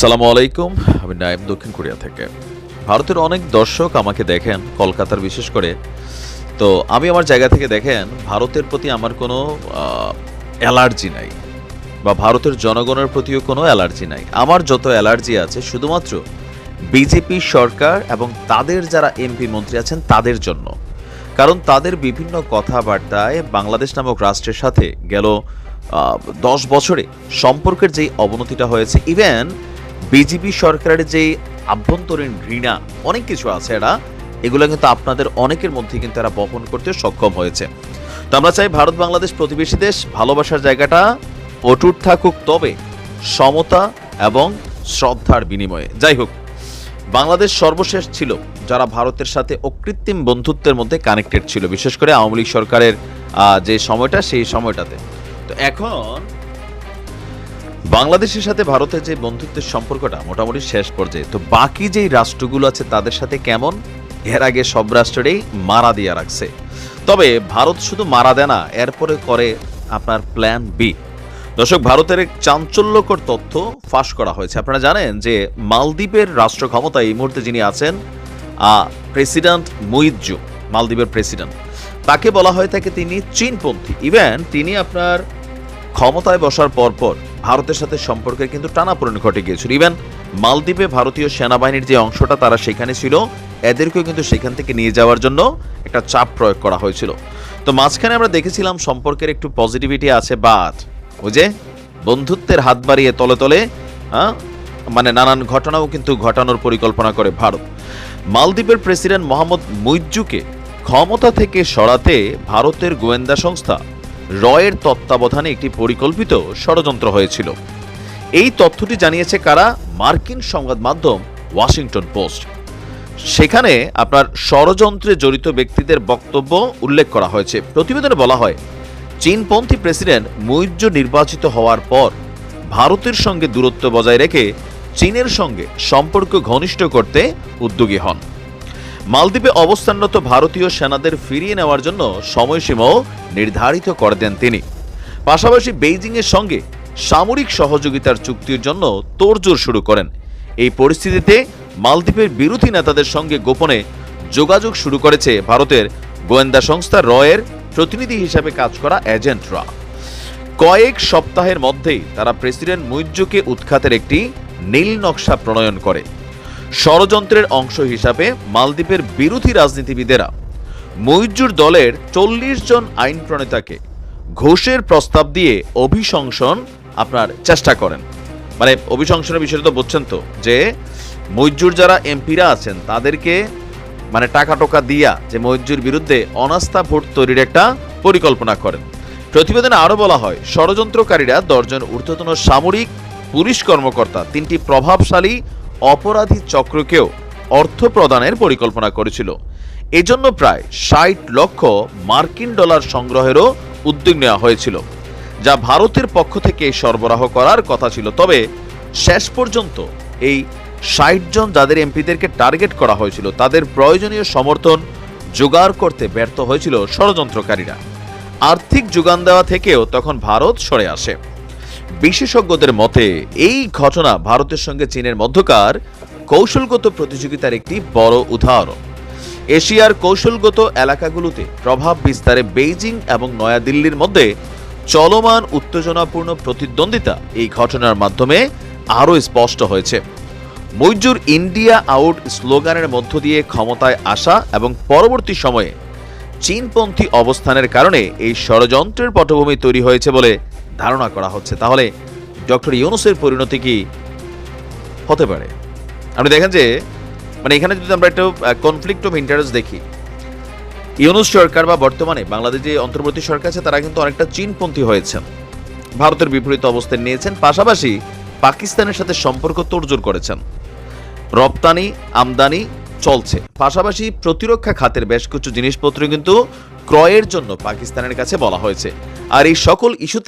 সালামু আলাইকুম। আমি নাইম দক্ষিণ কোরিয়া থেকে। ভারতের অনেক দর্শক আমাকে দেখেন, কলকাতার বিশেষ করে। তো আমি আমার জায়গা থেকে দেখেন, ভারতের প্রতি আমার কোনো অ্যালার্জি নাই বা ভারতের জনগণের প্রতিও কোনো অ্যালার্জি নাই। আমার যত অ্যালার্জি আছে, শুধুমাত্র বিজেপি সরকার এবং তাদের যারা এমপি মন্ত্রী আছেন, তাদের জন্য। কারণ তাদের বিভিন্ন কথাবার্তায় বাংলাদেশ নামক রাষ্ট্রের সাথে গেল দশ বছরে সম্পর্কের যেই অবনতিটা হয়েছে ইভেন বিজেপি সরকারের যে আভ্যন্তরীণ ঘৃণা, অনেক কিছু আছে এরা। এগুলো কিন্তু আপনাদের অনেকের মধ্যে কিন্তু এরা বহন করতে সক্ষম হয়েছে। তো আমরা চাই ভারত বাংলাদেশ প্রতিবেশী দেশ ভালোবাসার জায়গাটা অটুট থাকুক, তবে সমতা এবং শ্রদ্ধার বিনিময়ে। যাই হোক, বাংলাদেশ সর্বশেষ ছিল যারা ভারতের সাথে অকৃত্রিম বন্ধুত্বের মধ্যে কানেক্টেড ছিল, বিশেষ করে আওয়ামী লীগ সরকারের যে সময়টা, সেই সময়টাতে। তো এখন বাংলাদেশের সাথে ভারতের যে বন্ধুত্বের সম্পর্কটা মোটামুটি শেষ পর্যায়ে। তো বাকি যেই রাষ্ট্রগুলো আছে, তাদের সাথে কেমন? এর আগে সব রাষ্ট্রেরই মারা দিয়া রাখছে। তবে ভারত শুধু মারা দেয় না, এরপরে করে আপনার প্ল্যান বি দর্শক, ভারতের এক চাঞ্চল্যকর তথ্য ফাঁস করা হয়েছে। আপনারা জানেন যে মালদ্বীপের রাষ্ট্র ক্ষমতায় এই মুহূর্তে যিনি আছেন প্রেসিডেন্ট মুইজ্জু, মালদ্বীপের প্রেসিডেন্ট। তাকে বলা হয়ে থাকে তিনি চীনপন্থী। ইভেন তিনি আপনার ক্ষমতায় বসার পরপর ভারতের সাথে সম্পর্কের কিন্তু টানাপোড়েন ঘটে গিয়েছিল। ইভেন মালদ্বীপে ভারতীয় সেনাবাহিনীর যে অংশটা তারা সেখানে ছিল। এদেরকেও কিন্তু সেখান থেকে নিয়ে যাওয়ার জন্য একটা চাপ প্রয়োগ করা হয়েছিল। তো মাঝখানে আমরা দেখেছিলাম সম্পর্কের একটু পজিটিভিটি আছে বাট ওই যে বন্ধুত্বের হাত বাড়িয়ে তলে তলে হ্যাঁ, মানে নানান ঘটনাও কিন্তু ঘটানোর পরিকল্পনা করে ভারত। মালদ্বীপের প্রেসিডেন্ট মোহাম্মদ মুইজ্জুকে ক্ষমতা থেকে সরাতে ভারতের গোয়েন্দা সংস্থা রয়ের তত্ত্বাবধানে একটি পরিকল্পিত ষড়যন্ত্র হয়েছিল। এই তথ্যটি জানিয়েছে কারা? মার্কিন সংবাদ মাধ্যম ওয়াশিংটন পোস্ট। সেখানে আপনার ষড়যন্ত্রে জড়িত ব্যক্তিদের বক্তব্য উল্লেখ করা হয়েছে। প্রতিবেদনে বলা হয়, চীনপন্থী প্রেসিডেন্ট মুইজ্জ নির্বাচিত হওয়ার পর ভারতের সঙ্গে দূরত্ব বজায় রেখে চীনের সঙ্গে সম্পর্ক ঘনিষ্ঠ করতে উদ্যোগী হন। মালদ্বীপে অবস্থানরত ভারতীয় সেনাদের ফিরিয়ে নেওয়ার জন্য সময়সীমাও নির্ধারিত করে দেন তিনি। পাশাপাশি বেইজিংয়ের সঙ্গে সামরিক সহযোগিতার চুক্তির জন্য তোড়জোড় শুরু করেন। এই পরিস্থিতিতে মালদ্বীপের বিরোধী নেতাদের সঙ্গে গোপনে যোগাযোগ শুরু করেছে ভারতের গোয়েন্দা সংস্থা রয়ের প্রতিনিধি হিসাবে কাজ করা এজেন্টরা। কয়েক সপ্তাহের মধ্যেই তারা প্রেসিডেন্ট মুইজ্জুকে উৎখাতের একটি নীল নকশা প্রণয়ন করে। ষড়যন্ত্রের অংশ হিসাবে মালদ্বীপের বিরোধী রাজনীতিবিদেরা মুইজ্জুর দলের চল্লিশ জন আইন প্রণেতাকে ঘোষের প্রস্তাব দিয়ে অভিশংসন আপনার চেষ্টা করেন। মানে অভিশংসনের বিষয়টা তো বুঝছেন তো, যে মৈজুর যারা এমপিরা আছেন, তাদেরকে মানে টাকা টোকা দিয়া যে মৈজুর বিরুদ্ধে অনাস্থা ভোট তৈরির একটা পরিকল্পনা করেন। প্রতিবেদনে আরও বলা হয়, ষড়যন্ত্রকারীরা দশজন ঊর্ধ্বতন সামরিক পুলিশ কর্মকর্তা, তিনটি প্রভাবশালী অপরাধী চক্রকেও অর্থ প্রদানের পরিকল্পনা করেছিল। এজন্য প্রায় ষাট লক্ষ মার্কিন ডলার সংগ্রহেরও উদ্যোগ নেওয়া হয়েছিল, যা ভারতের পক্ষ থেকে সরবরাহ করার কথা ছিল। তবে শেষ পর্যন্ত এই ষাট জন যাদের এমপিদেরকে টার্গেট করা হয়েছিল, তাদের প্রয়োজনীয় সমর্থন জোগাড় করতে ব্যর্থ হয়েছিল ষড়যন্ত্রকারীরা। আর্থিক যোগান দেওয়া থেকেও তখন ভারত সরে আসে। বিশেষজ্ঞদের মতে, এই ঘটনা ভারতের সঙ্গে চীনের মধ্যকার কৌশলগত প্রতিযোগিতার একটি বড় উদাহরণ। এশিয়ার কৌশলগত এলাকাগুলোতে প্রভাব বিস্তারে বেইজিং এবং নয়াদিল্লির মধ্যে চলমান উত্তেজনাপূর্ণ প্রতিদ্বন্দ্বিতা এই ঘটনার মাধ্যমে আরও স্পষ্ট হয়েছে। মৈজুর ইন্ডিয়া আউট স্লোগানের মধ্য দিয়ে ক্ষমতায় আসা এবং পরবর্তী সময়ে চীনপন্থী অবস্থানের কারণে এই ষড়যন্ত্রের পটভূমি তৈরি হয়েছে বলে ধারণা করা হচ্ছে। তাহলে ডক্টর ইউনুসের পরিণতি কি হতে পারে? আপনি দেখেন যে মানে এখানে যদি আমরা একটা কনফ্লিক্ট অফ ইন্টারেস্ট দেখি, ইউনুস সরকার বা বর্তমানে বাংলাদেশ যে অন্তর্বর্তী সরকার আছে, তারা কিন্তু অনেকটা চীনপন্থী হয়েছেন। ভারতের বিপরীত অবস্থান নিয়েছেন, পাশাপাশি পাকিস্তানের সাথে সম্পর্ক তোড়জোড় করেছেন। রপ্তানি, আমদানি চলছে। পাশাপাশি প্রতিরক্ষা খাতের বেশ কিছু জিনিসপত্র কিন্তু ক্রয়ের জন্য পাকিস্তানের কাছে বলা হয়েছে। আর এই সকল ইস্যুতে